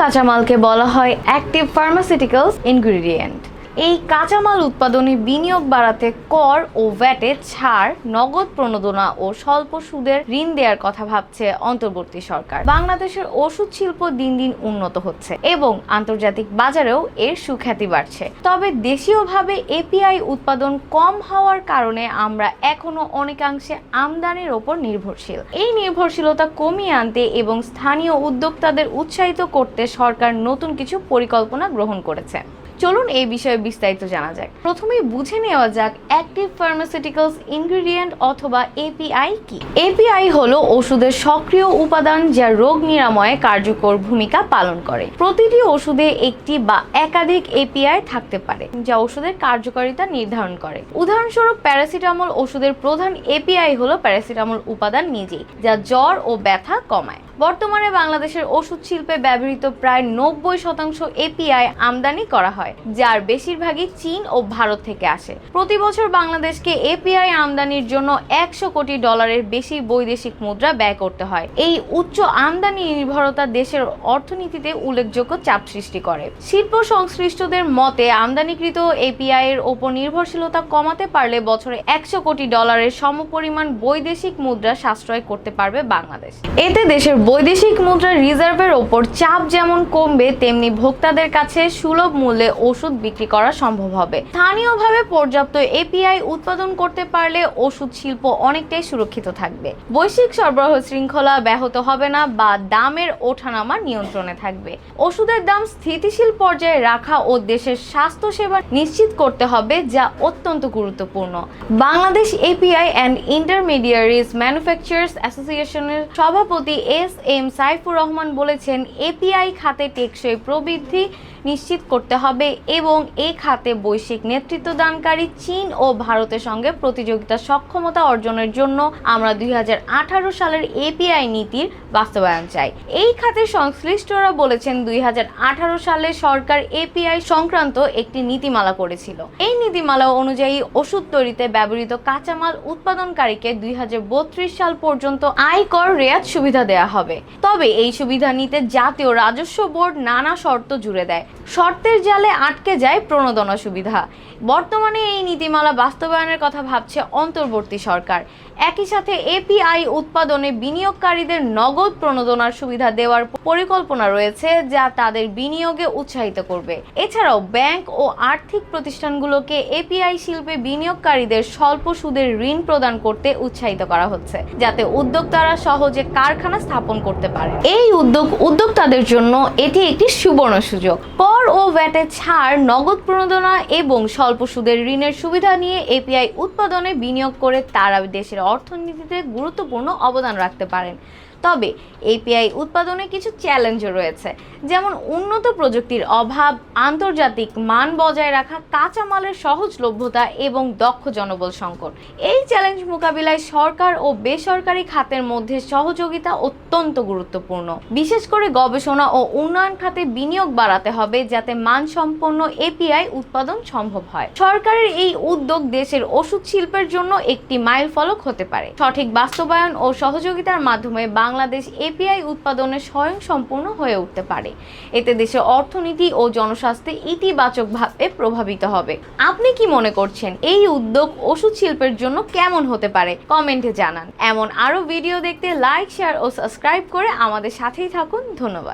কাঁচামালকে বলা হয় active pharmaceuticals ingredient. এই কাঁচামাল উৎপাদনে বিনিয়োগ বাড়াতে কর ও ভ্যাটে ছাড়, নগদ প্রণোদনা ও স্বল্প সুদের ঋণ দেওয়ার কথা ভাবছে অন্তর্বর্তী সরকার। বাংলাদেশের ওষুধ শিল্প দিন দিন উন্নত হচ্ছে এবং আন্তর্জাতিক বাজারেও এর সুখ্যাতি বাড়ছে। তবে দেশীয়ভাবে এপিআই উৎপাদন কম হওয়ার কারণে আমরা এখনও অনেকাংশে আমদানির ওপর নির্ভরশীল। এই নির্ভরশীলতা কমিয়ে আনতে এবং স্থানীয় উদ্যোক্তাদের উৎসাহিত করতে সরকার নতুন কিছু পরিকল্পনা গ্রহণ করেছে। চলুন এই বিষয়ে বিস্তারিত জানা যাক। প্রথমেই বুঝে নেওয়া যাক অ্যাক্টিভ ফার্মাসিউটিক্যালস ইনগ্রেডিয়েন্ট অথবা এপিআই কি। এপিআই হলো ওষুধের সক্রিয় উপাদান যা রোগ নিরাময়ে কার্যকর ভূমিকা পালন করে। প্রতিটি ওষুধে একটি বা একাধিক এপিআই থাকতে পারে, যা ওষুধের কার্যকারিতা নির্ধারণ করে। উদাহরণস্বরূপ প্যারাসিটামল ওষুধের প্রধান এপিআই হলো প্যারাসিটামল উপাদান নিজেই, যা জ্বর ও ব্যথা কমায়। বর্তমানে বাংলাদেশের ওষুধ শিল্পে ব্যবহৃত প্রায় নব্বই শতাংশ এপিআই আমদানি করা হয়, যার বেশিরভাগই চীন ও ভারত থেকে আসে। প্রতি বছর বাংলাদেশকে এপিআই আমদানির জন্য একশো কোটি ডলারের বেশি বৈদেশিক মুদ্রা ব্যয় করতে হয়। এই উচ্চ আমদানি নির্ভরতা দেশের অর্থনীতিতে উল্লেখযোগ্য চাপ সৃষ্টি করে। শিল্প সংশ্লিষ্টদের মতে, আমদানিকৃত এপিআই এর ওপর নির্ভরশীলতা কমাতে পারলে বছরে একশো কোটি ডলারের সমপরিমাণ বৈদেশিক মুদ্রা সাশ্রয় করতে পারবে বাংলাদেশ। এতে দেশের বৈদেশিক মুদ্রা রিজার্ভের ওপর চাপ যেমন কমবে, তেমনি ভোক্তাদের কাছে সুলভ মূল্যে ওষুধ বিক্রি করা সম্ভব হবে। স্থানীয়ভাবে পর্যাপ্ত এপিআই উৎপাদন করতে পারলে ওষুধ শিল্প অনেকটাই সুরক্ষিত থাকবে। বৈশ্বিক সরবরাহ শৃঙ্খলা ব্যাহত হবে না বা দামের ওঠানামা নিয়ন্ত্রণে থাকবে। ওষুধের দাম স্থিতিশীল পর্যায়ে রাখা ও দেশের স্বাস্থ্যসেবা নিশ্চিত করতে হবে, যা অত্যন্ত গুরুত্বপূর্ণ। Bangladesh API and intermediaries manufacturers অ্যাসোসিয়েশনের সভাপতি এস এম সাইফুর রহমান বলেছেন এপিআই খাতে টেকসই প্রবৃদ্ধি নিশ্চিত করতে হবে এবং এই খাতে বৈশ্বিক নেতৃত্ব দানকারী চীন ও ভারতের সঙ্গে প্রতিযোগিতা সক্ষমতা অর্জনের জন্য আমরা দুই হাজার আঠারো সালের এপিআই নীতির বাস্তবায়ন চাই। এই খাতে সংশ্লিষ্টরা বলেছেন দুই হাজার আঠারো সালে সরকার এপিআই সংক্রান্ত একটি নীতিমালা করেছিল। এই নীতিমালা অনুযায়ী ওষুধ তৈরিতে ব্যবহৃত কাঁচামাল উৎপাদনকারীকে দুই হাজার বত্রিশ সাল পর্যন্ত আয়কর রেয়াত সুবিধা দেওয়া হবে। তবে এই সুবিধা নিতে জাতীয় রাজস্ব বোর্ড নানা শর্ত জুড়ে দেয়। শর্তের জালে আটকে যায় প্রণোদনা সুবিধা। বর্তমানে এই নীতিমালা বাস্তবায়নের কথা ভাবছে অন্তর্বর্তী সরকার। একই সাথে এপিআই উৎপাদনে বিনিয়োগকারীদের নগদ প্রণোদনার সুবিধা দেওয়ার পরিকল্পনা রয়েছে যা তাদের বিনিয়োগে উৎসাহিত করবে। এছাড়াও ব্যাংক ও আর্থিক প্রতিষ্ঠানগুলোকে এপিআই শিল্পে বিনিয়োগকারীদের স্বল্প সুদের ঋণ প্রদান করতে উৎসাহিত করা হচ্ছে, যাতে উদ্যোক্তারা সহজে কারখানা স্থাপন করতে পারে। এই উদ্যোগ উদ্যোক্তাদের জন্য এটি একটি সুবর্ণ সুযোগ। কর ও ভ্যাটে ছাড়, নগদ প্রণোদনা এবং স্বল্প সুদের ঋণের সুবিধা নিয়ে এপিআই উৎপাদনে বিনিয়োগ করে তারা দেশের অর্থনীতিতে গুরুত্বপূর্ণ অবদান রাখতে পারেন। তবে এপিআই উৎপাদনে কিছু চ্যালেঞ্জও রয়েছে। যেমন উন্নত প্রযুক্তির অভাব, আন্তর্জাতিক মান বজায় রাখা, কাঁচামালের সহজলভ্যতা এবং দক্ষ জনবল সংকট। এই চ্যালেঞ্জ মোকাবিলায় সরকার ও বেসরকারি খাতের মধ্যে সহযোগিতা অত্যন্ত গুরুত্বপূর্ণ। বিশেষ করে গবেষণা ও উন্নয়ন খাতে বিনিয়োগ বাড়াতে হবে যাতে মানসম্পন্ন এপিআই উৎপাদন সম্ভব হয়। সরকারের এই উদ্যোগ দেশের ওষুধ শিল্পের জন্য একটি মাইল ফলক হতে পারে। সঠিক বাস্তবায়ন ও সহযোগিতার মাধ্যমে বাংলাদেশ এপিআই উৎপাদনে স্বয়ংসম্পূর্ণ হয়ে উঠতে পারে। এতে দেশের অর্থনীতি ও জনস্বাস্থ্যে ইতিবাচকভাবে প্রভাবিত হবে। আপনি কি মনে করছেন, এই উদ্যোগ ওষুধ শিল্পের জন্য কেমন হতে পারে? কমেন্টে জানান। এমন আরও ভিডিও দেখতে লাইক, শেয়ার ও সাবস্ক্রাইব করে আমাদের সাথেই থাকুন। ধন্যবাদ।